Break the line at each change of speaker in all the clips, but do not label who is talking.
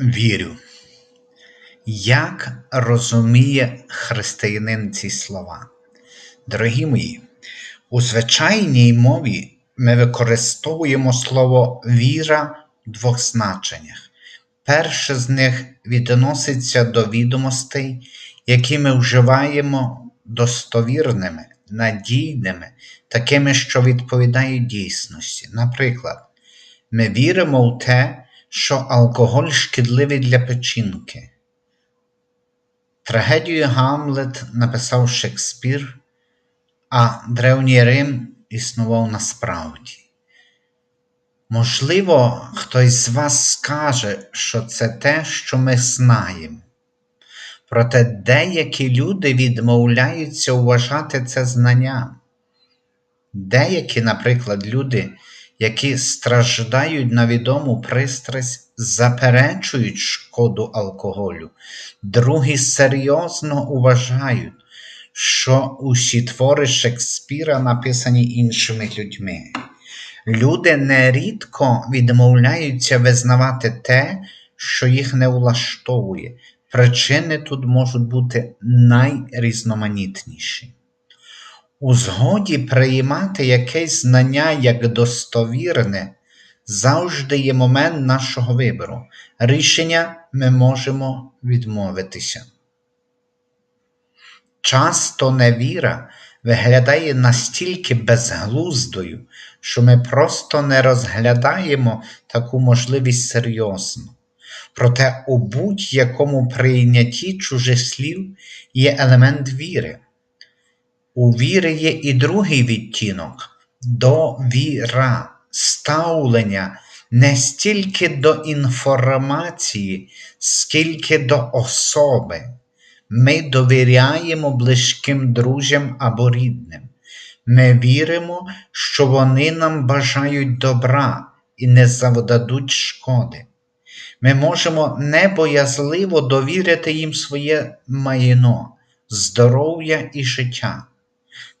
вірю. Як розуміє християнин ці слова? Дорогі мої, у звичайній мові ми використовуємо слово віра в двох значеннях. Перше з них відноситься до відомостей, які ми вживаємо достовірними, надійними, такими, що відповідають дійсності. Наприклад, ми віримо в те, що алкоголь шкідливий для печінки. Трагедію Гамлет написав Шекспір, а Древній Рим існував насправді. Можливо, хтось з вас скаже, що це те, що ми знаємо. Проте деякі люди відмовляються вважати це знанням. Деякі, наприклад, люди, які страждають на відому пристрасть, заперечують шкоду алкоголю, другі серйозно вважають, що усі твори Шекспіра написані іншими людьми. Люди нерідко відмовляються визнавати те, що їх не влаштовує. Причини тут можуть бути найрізноманітніші. У згоді приймати якесь знання як достовірне завжди є момент нашого вибору. Рішення ми можемо відмовитися. Часто невіра виглядає настільки безглуздою, що ми просто не розглядаємо таку можливість серйозно. Проте у будь-якому прийнятті чужих слів є елемент віри. У віри є і другий відтінок довіра, ставлення не стільки до інформації, скільки до особи. Ми довіряємо близьким друзям або рідним. Ми віримо, що вони нам бажають добра і не завдадуть шкоди. Ми можемо небоязливо довірити їм своє майно, здоров'я і життя.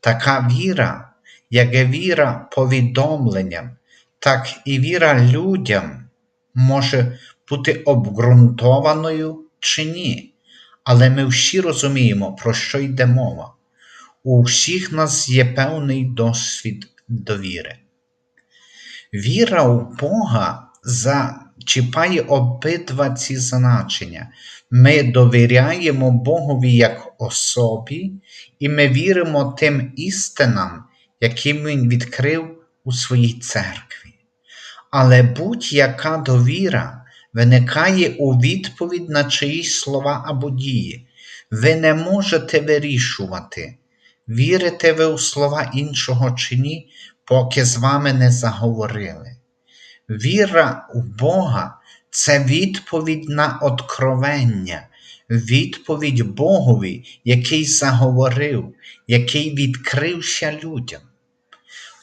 Така віра, як і віра повідомленням, так і віра людям може бути обґрунтованою чи ні. Але ми всі розуміємо, про що йде мова. У всіх нас є певний досвід довіри. Віра в Бога зачіпає обидва ці значення. Ми довіряємо Богові як особі, і ми віримо тим істинам, які Він відкрив у своїй церкві. Але будь-яка довіра виникає у відповідь на чиїсь слова або дії. Ви не можете вирішувати, вірите ви у слова іншого чи ні, поки з вами не заговорили. Віра в Бога це відповідь на откровення, відповідь Богові, який заговорив, який відкрився людям.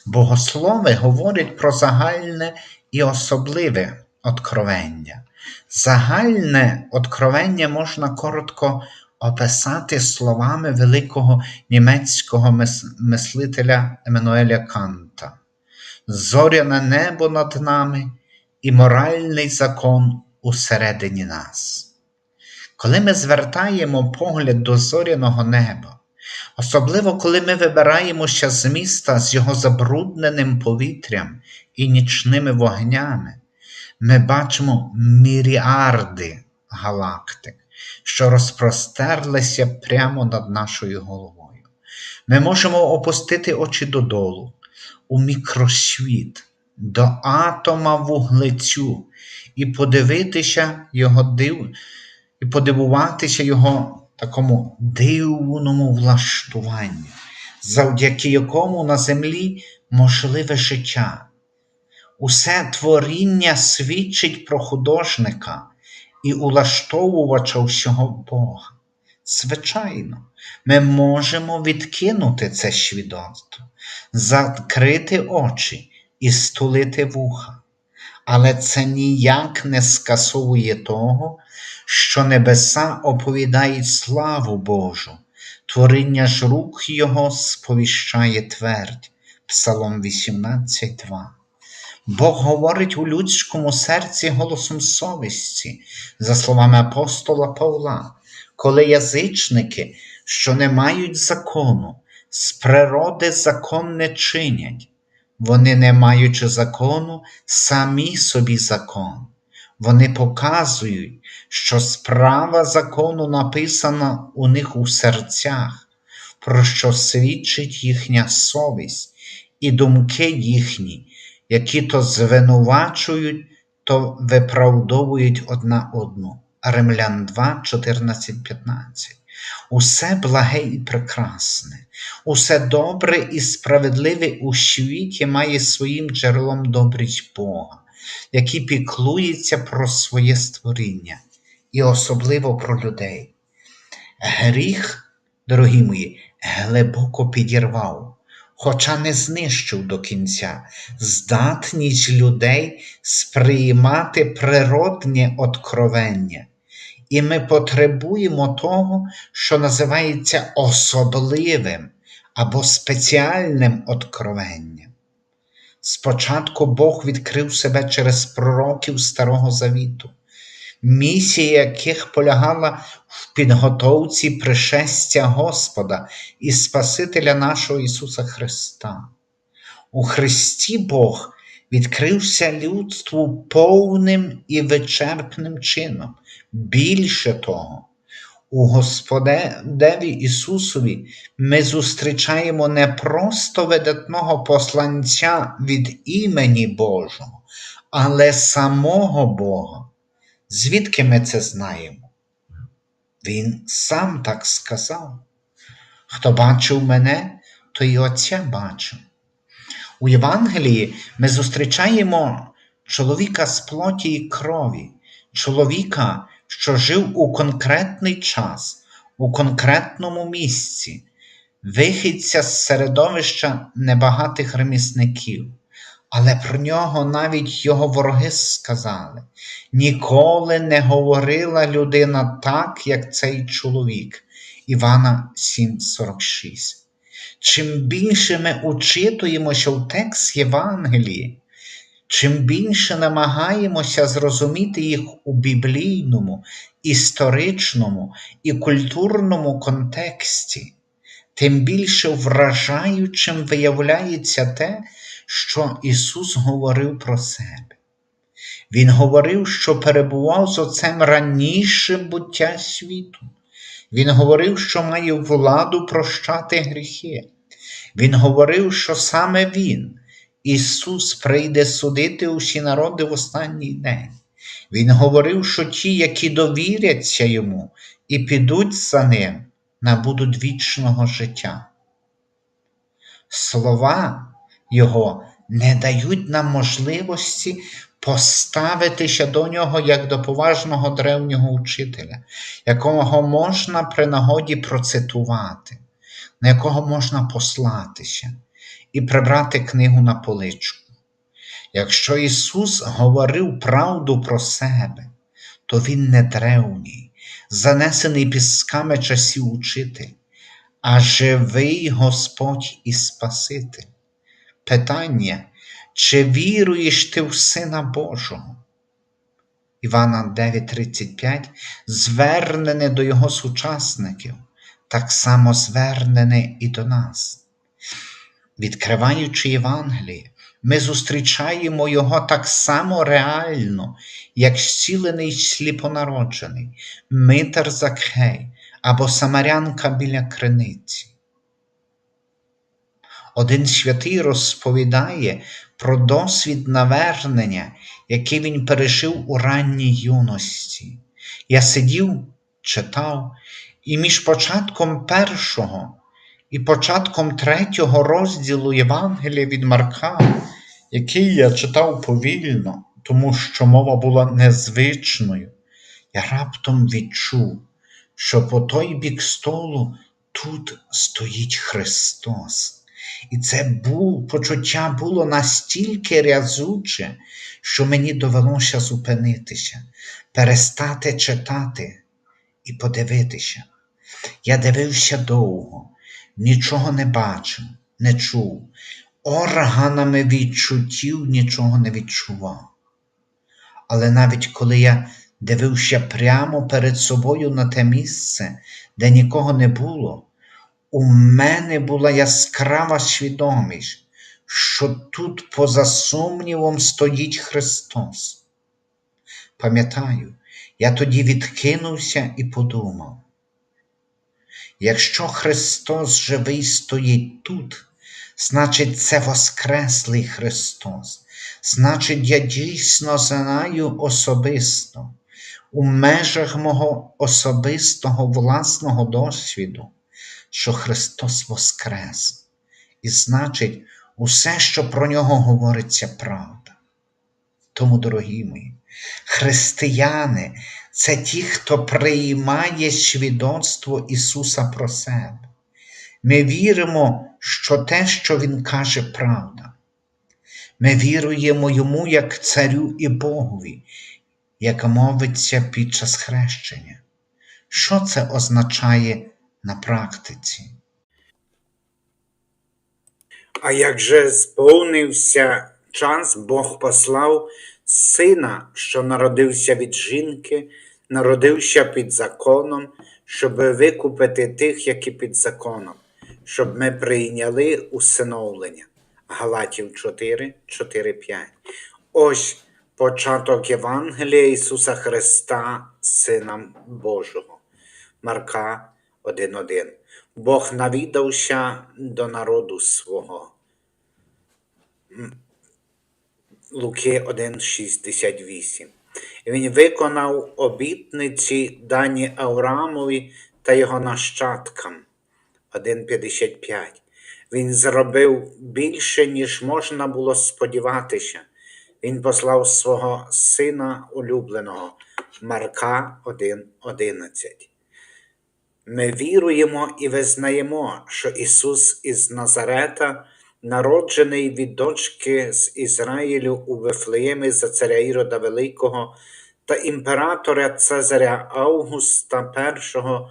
Богослови говорять про загальне і особливе откровення. Загальне откровення можна коротко описати словами великого німецького мислителя Еммануеля Канта. Зоряне небо над нами і моральний закон усередині нас. Коли ми звертаємо погляд до зоряного неба, особливо коли ми вибираємося з міста з його забрудненим повітрям і нічними вогнями, ми бачимо міріарди галактик, що розпростерлися прямо над нашою головою. Ми можемо опустити очі додолу, у мікросвіт, до атома вуглецю і подивитися його див, і подивуватися його такому дивному влаштуванню, завдяки якому на землі можливе життя. Усе творіння свідчить про художника і улаштовувача всього Бога. Звичайно, ми можемо відкинути це свідоцтво, закрити очі і стулити вуха, але це ніяк не скасовує того, що небеса оповідають славу Божу, творіння ж рук Його сповіщає твердь, Псалом 18.2. Бог говорить у людському серці голосом совісті, за словами апостола Павла, коли язичники, що не мають закону, з природи закон не чинять, вони, не маючи закону, самі собі закон. Вони показують, що справа закону написана у них у серцях, про що свідчить їхня совість і думки їхні, які то звинувачують, то виправдовують одна одну. Римлян 2, 14, 15. Усе благе і прекрасне, усе добре і справедливе у світі має своїм джерелом добрість Бога, який піклується про своє створіння і особливо про людей. Гріх, дорогі мої, глибоко підірвав, хоча не знищив до кінця здатність людей сприймати природнє откровення. І ми потребуємо того, що називається особливим або спеціальним откровенням. Спочатку Бог відкрив себе через пророків Старого Завіту, місія яких полягала в підготовці пришестя Господа і Спасителя нашого Ісуса Христа. У Христі Бог відкрився людству повним і вичерпним чином. Більше того, у Господеві Ісусові ми зустрічаємо не просто видатного посланця від імені Божого, але самого Бога. Звідки ми це знаємо? Він сам так сказав. Хто бачив мене, то й Отця бачив. У Євангелії ми зустрічаємо чоловіка з плоті і крові, чоловіка, що жив у конкретний час, у конкретному місці, вихідця з середовища небагатих ремісників. Але про нього навіть його вороги сказали: ніколи не говорила людина так, як цей чоловік. Івана 7,46. Чим більше ми учитуємося в текст Євангелії, чим більше намагаємося зрозуміти їх у біблійному, історичному і культурному контексті, тим більше вражаючим виявляється те, що Ісус говорив про себе. Він говорив, що перебував з Отцем раніше буття світу. Він говорив, що має владу прощати гріхи. Він говорив, що саме Він, Ісус, прийде судити усі народи в останній день. Він говорив, що ті, які довіряться Йому і підуть за Ним, набудуть вічного життя. Слова Його не дають нам можливості поставитися до нього як до поважного древнього учителя, якого можна при нагоді процитувати, на якого можна послатися і прибрати книгу на поличку. Якщо Ісус говорив правду про себе, то Він не древній, занесений пісками часів учитель, а живий Господь і Спаситель. Питання, чи віруєш ти в Сина Божого? Івана 9:35 звернене до його сучасників, так само звернене і до нас. Відкриваючи Євангеліє, ми зустрічаємо його так само реально, як зцілений сліпонароджений, митер Закхей або Самарянка біля криниці. Один святий розповідає про досвід навернення, який він пережив у ранній юності. Я сидів, читав, і між початком першого і початком третього розділу Євангелія від Марка, який я читав повільно, тому що мова була незвичною, я раптом відчув, що по той бік столу тут стоїть Христос. І це був, почуття було настільки рязуче, що мені довелося зупинитися, перестати читати і подивитися. Я дивився довго, нічого не бачив, не чув. органами відчуттів нічого не відчував. Але навіть коли я дивився прямо перед собою на те місце, де нікого не було, у мене була яскрава свідомість, що тут, поза сумнівом, стоїть Христос. Пам'ятаю, я тоді відкинувся і подумав: якщо Христос живий стоїть тут, значить, це Воскреслий Христос. Значить, я дійсно знаю особисто, у межах мого особистого власного досвіду, що Христос Воскрес. І значить, усе, що про нього говориться, правда. Тому, дорогі мої, християни це ті, хто приймає свідоцтво Ісуса про себе. Ми віримо, що те, що Він каже, правда. Ми віруємо Йому як Царю і Богові, як мовиться під час хрещення. Що це означає на практиці?
А як же сповнився час, Бог послав сина, що народився від жінки, народився під законом, щоб викупити тих, які під законом, щоб ми прийняли усиновлення. Галатів 4, 4, 5. Ось початок Євангелія Ісуса Христа, Сина Божого. Марка 1.1. Бог навідався до народу свого. Луки 1,68. Він виконав обітниці дані Авраамові та його нащадкам. 1,55. Він зробив більше, ніж можна було сподіватися. Він послав свого сина улюбленого Марка 1,11. Ми віруємо і визнаємо, що Ісус із Назарета, народжений від дочки з Ізраїлю у Вифлеємі за царя Ірода Великого та імператора Цезаря Августа I,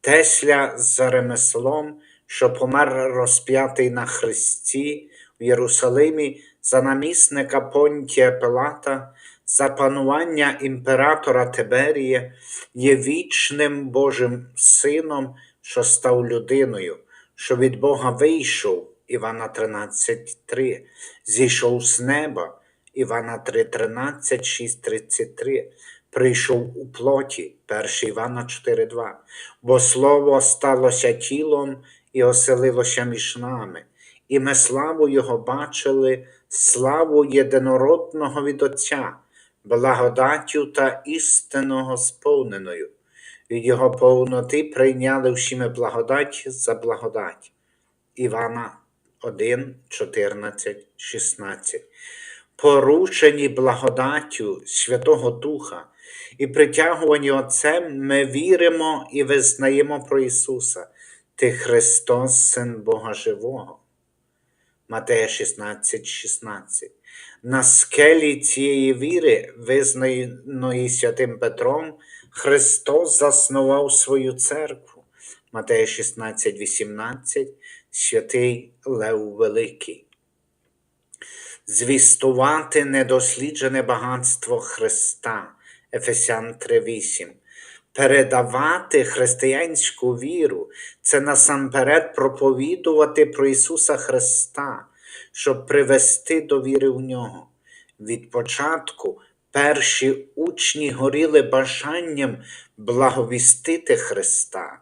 Тесля за ремеслом, що помер розп'ятий на Христі в Єрусалимі за намісника Понтія Пилата, за панування імператора Тиберія, є вічним Божим Сином, що став людиною, що від Бога вийшов, Івана 13,3, зійшов з неба, Івана 3,13, 6, 33, прийшов у плоті, 1 Івана 4,2, бо Слово сталося тілом і оселилося між нами, і ми славу Його бачили, славу єдинородного від Отця, благодаттю та істинного сповненою. Від Його повноти прийняли всі ми благодать за благодать. Івана 1, 14, 16. Порушені благодаттю Святого Духа і притягувані Отцем, ми віримо і визнаємо про Ісуса, Ти Христос, Син Бога Живого. Матея 16, 16. На скелі цієї віри, визнаної святим Петром, Христос заснував свою церкву. Матея 16, 18, святий Лев Великий. Звістувати недосліджене багатство Христа. Ефесян 3:8. Передавати християнську віру це насамперед проповідувати про Ісуса Христа, щоб привести до віри в Нього. Від початку перші учні горіли бажанням благовістити Христа.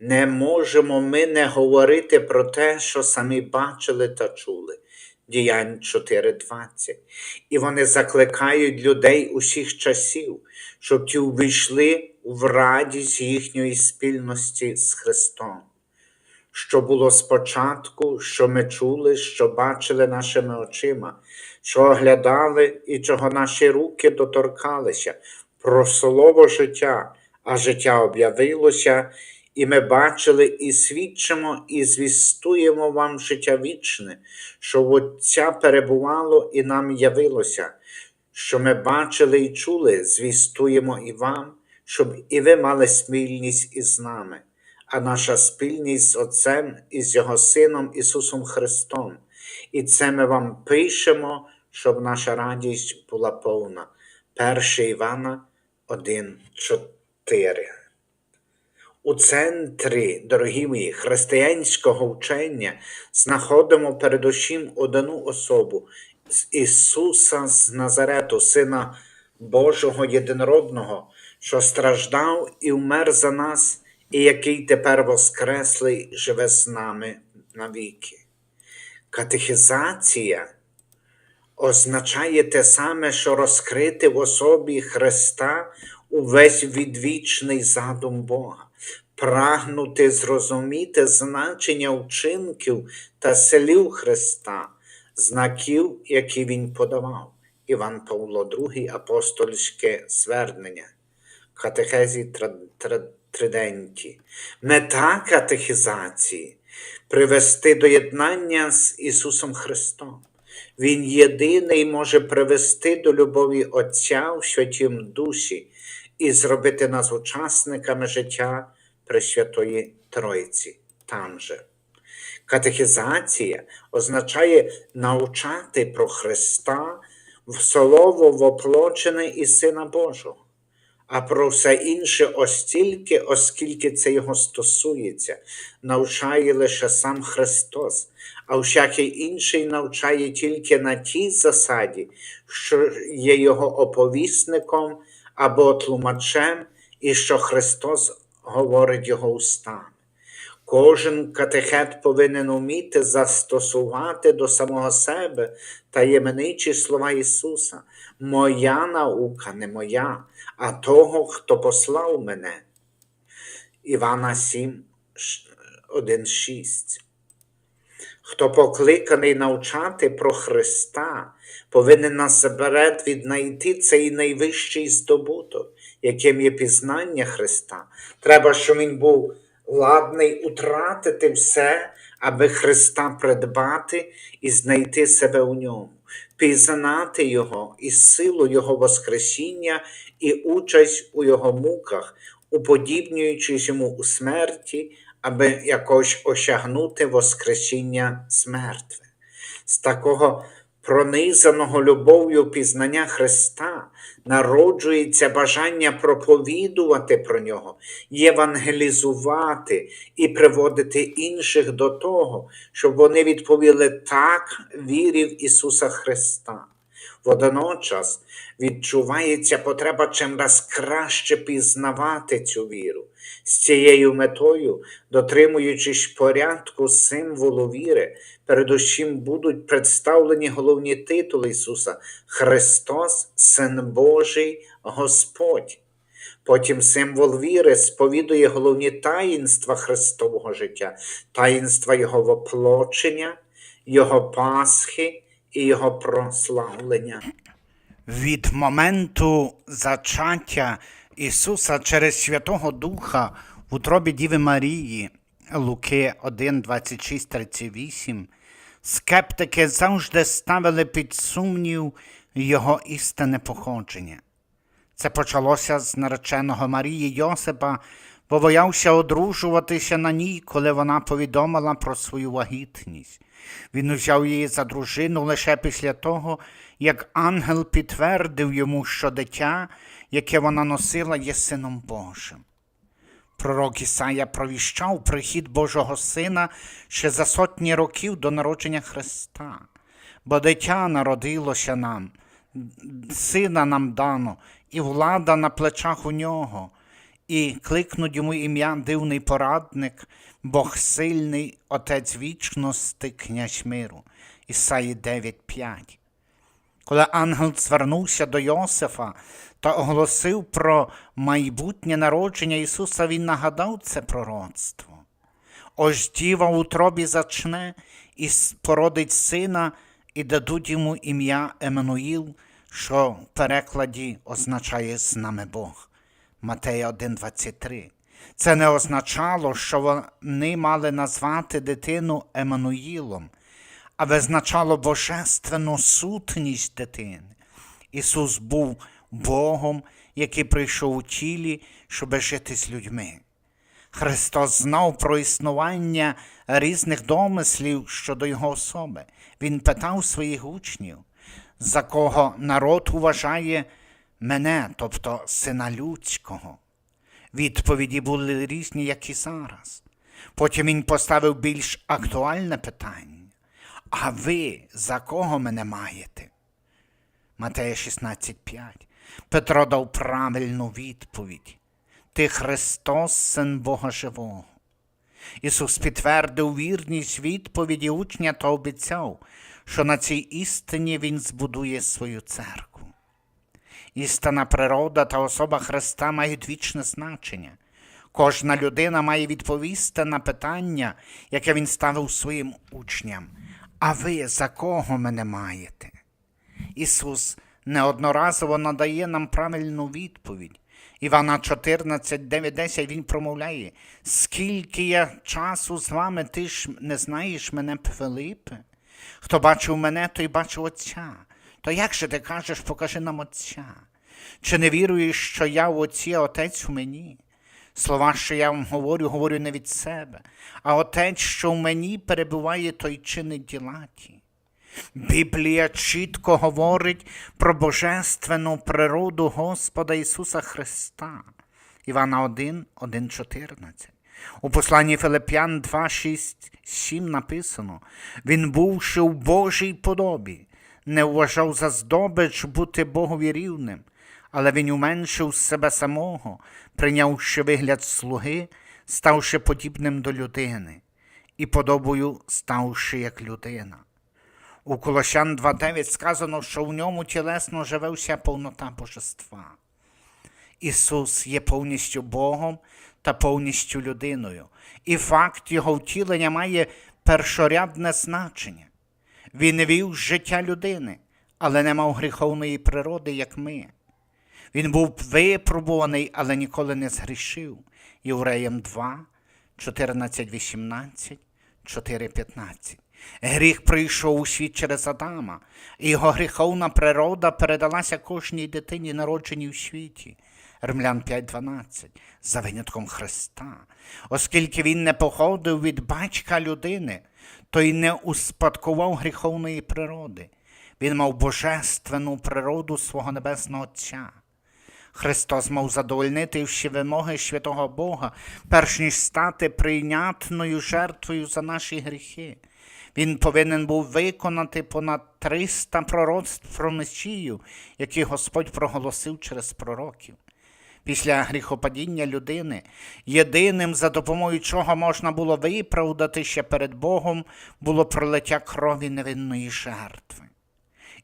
Не можемо ми не говорити про те, що самі бачили та чули. Діянь 4.20. І вони закликають людей усіх часів, щоб ті увійшли в радість їхньої спільності з Христом. Що було спочатку, що ми чули, що бачили нашими очима, що оглядали і чого наші руки доторкалися, про слово життя, а життя об'явилося, і ми бачили і свідчимо, і звістуємо вам життя вічне, що Отця перебувало і нам явилося, що ми бачили і чули, звістуємо і вам, щоб і ви мали спільність із нами, а наша спільність з Отцем і з Його Сином Ісусом Христом. І це ми вам пишемо, щоб наша радість була повна. 1 Івана 1,4. У центрі, дорогі мої, християнського вчення знаходимо передусім одну особу Ісуса з Назарету, Сина Божого Єдинородного, що страждав і вмер за нас, і який тепер воскреслий живе з нами навіки. Катехізація означає те саме, що розкрити в особі Христа увесь відвічний задум Бога, прагнути зрозуміти значення вчинків та слів Христа, знаків, які Він подавав. Іван Павло II, апостольське звернення, катехезі триденті. Мета катехізації привести до єднання з Ісусом Христом. Він єдиний може привести до любові Отця в Святім Дусі і зробити нас учасниками життя Пресвятої Тройці там же. Катехізація означає навчати про Христа в слово воплочене із Сина Божого, а про все інше остільки, оскільки це його стосується, навчає лише сам Христос, а всякий інший навчає тільки на тій засаді, що є його оповісником або тлумачем, і що Христос говорить його устами. Кожен катехет повинен уміти застосувати до самого себе таємничі слова Ісуса. Моя наука не моя, а того, хто послав мене. Івана 7, 1, 6. Хто покликаний навчати про Христа, повинен насамперед віднайти цей найвищий здобуток, яким є пізнання Христа. Треба, щоб він був ладний утратити все, аби Христа придбати і знайти себе у ньому, пізнати Його і силу Його Воскресіння і участь у Його муках, уподібнюючись йому у смерті, аби якось осягнути Воскресіння з. З такого пронизаного любов'ю пізнання Христа народжується бажання проповідувати про нього, євангелізувати і приводити інших до того, щоб вони відповіли так вірі в Ісуса Христа. Водночас відчувається потреба чимраз краще пізнавати цю віру. З цією метою, дотримуючись порядку символу віри, передусім будуть представлені головні титули Ісуса Христос, Син Божий, Господь. Потім символ віри сповідує головні таїнства Христового життя, таїнства Його воплочення, Його Пасхи і Його прославлення.
Від моменту зачаття Ісуса через Святого Духа в утробі Діви Марії Луки 1, 26, 38 скептики завжди ставили під сумнів його істинне походження. Це почалося з нареченого Марії Йосипа, бо боявся одружуватися на ній, коли вона повідомила про свою вагітність. Він взяв її за дружину лише після того, як ангел підтвердив йому, що дитя, яке вона носила, є сином Божим. Пророк Ісая провіщав прихід Божого Сина ще за сотні років до народження Христа, бо дитя народилося нам, сина нам дано, і влада на плечах у нього, і кликнуть йому ім'я дивний порадник, Бог сильний, Отець вічності, князь миру. Ісаї 9.5. Коли ангел звернувся до Йосифа та оголосив про майбутнє народження Ісуса, він нагадав це пророцтво. Ось діва в утробі зачне і породить сина, і дадуть йому ім'я Еммануїл, що в перекладі означає з нами Бог. Матея 1,23. Це не означало, що вони мали назвати дитину Еммануїлом, а визначало божественну сутність дитини. Ісус був Богом, який прийшов у тілі, щоб жити з людьми. Христос знав про існування різних домислів щодо Його особи. Він питав своїх учнів, за кого народ вважає мене, тобто сина людського. Відповіді були різні, як і зараз. Потім він поставив більш актуальне питання. А ви за кого мене маєте? Матея 16.5. Петро дав правильну відповідь. Ти Христос, Син Бога Живого. Ісус підтвердив вірність відповіді учня та обіцяв, що на цій істині Він збудує свою церкву. Істина природа та особа Христа мають вічне значення. Кожна людина має відповісти на питання, яке він ставив своїм учням. А ви за кого мене маєте? Ісус неодноразово надає нам правильну відповідь. Івана 14, 9, 10 він промовляє, скільки я часу з вами, ти ж не знаєш мене, Филипе? Хто бачив мене, той бачив Отця. То як же ти кажеш, покажи нам Отця? Чи не віруєш, що я в Отці, а Отець в мені? Слова, що я вам говорю, говорю не від себе, а Отець, що в мені перебуває, той чинить діла ті. Біблія чітко говорить про божественну природу Господа Ісуса Христа. Івана 1, 1, 14. У посланні Филип'ян 2, 6, 7 написано: Він був ще в Божій подобі, не вважав за здобич бути Богові рівним, але він уменшив себе самого, прийнявши вигляд слуги, ставши подібним до людини, і подобою ставши як людина. У Колощан 2.9 сказано, що в ньому тілесно живе вся повнота божества. Ісус є повністю Богом та повністю людиною, і факт Його втілення має першорядне значення. Він вів життя людини, але не мав гріховної природи, як ми. Він був випробуваний, але ніколи не згрішив. Євреям 2, 14, 18, 4, 15. Гріх прийшов у світ через Адама, і його гріховна природа передалася кожній дитині, народженій у світі. Римлян 5.12, за винятком Христа. Оскільки він не походив від батька людини, то й не успадкував гріховної природи. Він мав божественну природу свого небесного Отця. Христос мав задовольнити всі вимоги святого Бога, перш ніж стати прийнятною жертвою за наші гріхи. Він повинен був виконати понад 300 пророцтв про Месію, які Господь проголосив через пророків. Після гріхопадіння людини, єдиним, за допомогою чого можна було виправдатися перед Богом, було пролиття крові невинної жертви.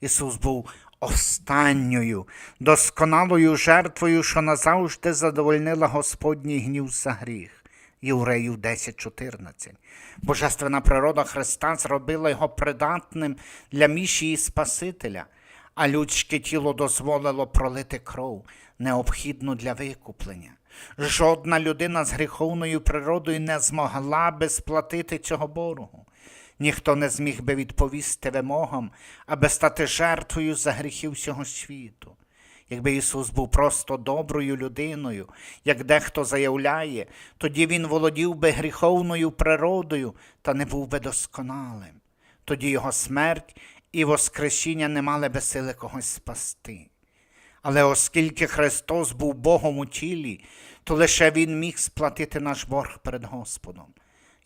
Ісус був останньою, досконалою жертвою, що назавжди задовольнила Господній гнів за гріх. Євреїв 10.14. Божественна природа Христа зробила його придатним для місії Спасителя, а людське тіло дозволило пролити кров, необхідну для викуплення. Жодна людина з гріховною природою не змогла би сплатити цього боргу. Ніхто не зміг би відповісти вимогам, аби стати жертвою за гріхи всього світу. Якби Ісус був просто доброю людиною, як дехто заявляє, тоді Він володів би гріховною природою та не був би досконалим. Тоді Його смерть і Воскресіння не мали би сили когось спасти. Але оскільки Христос був Богом у тілі, то лише Він міг сплатити наш борг перед Господом.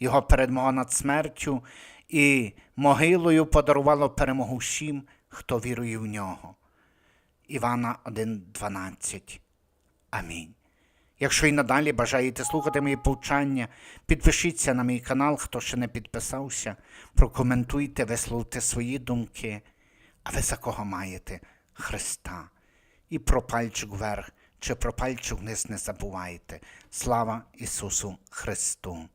Його передмога над смертю і могилою подарувало перемогу всім, хто вірує в нього. Івана 1.12. Амінь. Якщо і надалі бажаєте слухати мої повчання, підпишіться на мій канал, хто ще не підписався, прокоментуйте, висловте свої думки, а ви за кого маєте Христа. І про пальчик вверх чи про пальчик вниз не забувайте. Слава Ісусу Христу!